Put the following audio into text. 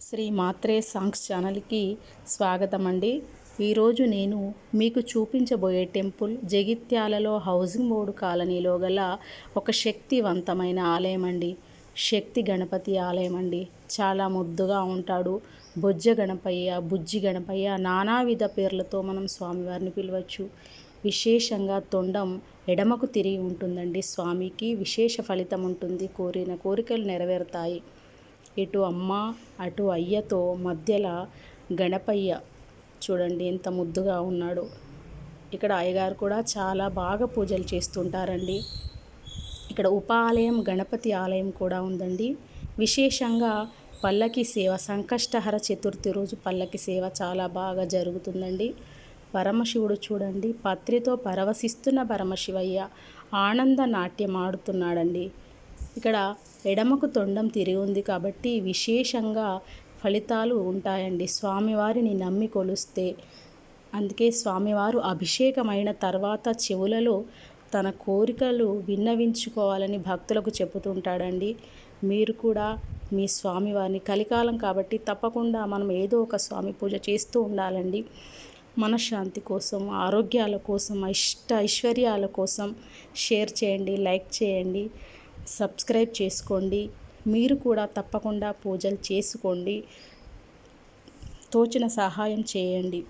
శ్రీ మాత్రే songs ఛానల్కి స్వాగతం అండి ఈరోజు నేను మీకు చూపించబోయే టెంపుల్ జగిత్యాలలో హౌసింగ్ బోర్డు కాలనీలో గల ఒక శక్తివంతమైన ఆలయం అండి శక్తి గణపతి ఆలయం అండి చాలా ముద్దుగా ఉంటాడు. బొజ్జ గణపయ్య బుజ్జి గణపయ్య నానావిధ పేర్లతో మనం స్వామివారిని పిలవచ్చు. విశేషంగా తొండం ఎడమకు తిరిగి ఉంటుందండి స్వామికి. విశేష ఫలితం ఉంటుంది. కోరిన కోరికలు నెరవేరుతాయి. ఇటు అమ్మ అటు అయ్యతో మధ్యలో గణపయ్య చూడండి ఎంత ముద్దుగా ఉన్నాడు. ఇక్కడ అయ్యగారు కూడా చాలా బాగా పూజలు చేస్తుంటారండి. ఇక్కడ ఉప ఆలయం గణపతి ఆలయం కూడా ఉందండి. విశేషంగా పల్లకి సేవ సంకష్టహర చతుర్థి రోజు పల్లకి సేవ చాలా బాగా జరుగుతుందండి. పరమశివుడు చూడండి పత్రితో పరవశిస్తున్న పరమశివయ్య ఆనంద నాట్యం ఆడుతున్నాడండి. ఇక్కడ ఎడమకు తొండం తిరిగి ఉంది కాబట్టి విశేషంగా ఫలితాలు ఉంటాయండి. స్వామివారిని నమ్మి కొలుస్తే. అందుకే స్వామివారు అభిషేకమైన తర్వాత చెవులలో తన కోరికలు విన్నవించుకోవాలని భక్తులకు చెబుతుంటాడండి. మీరు కూడా మీ స్వామివారిని కలికాలం కాబట్టి తప్పకుండా మనం ఏదో ఒక స్వామి పూజ చేస్తూ ఉండాలండి. మనశ్శాంతి కోసం ఆరోగ్యాల కోసం ఇష్ట ఐశ్వర్యాల కోసం షేర్ చేయండి లైక్ చేయండి. సబ్స్క్రైబ్ చేసుకోండి. మీరు కూడా తప్పకుండా పూజలు చేసుకోండి. తోచిన సహాయం చేయండి.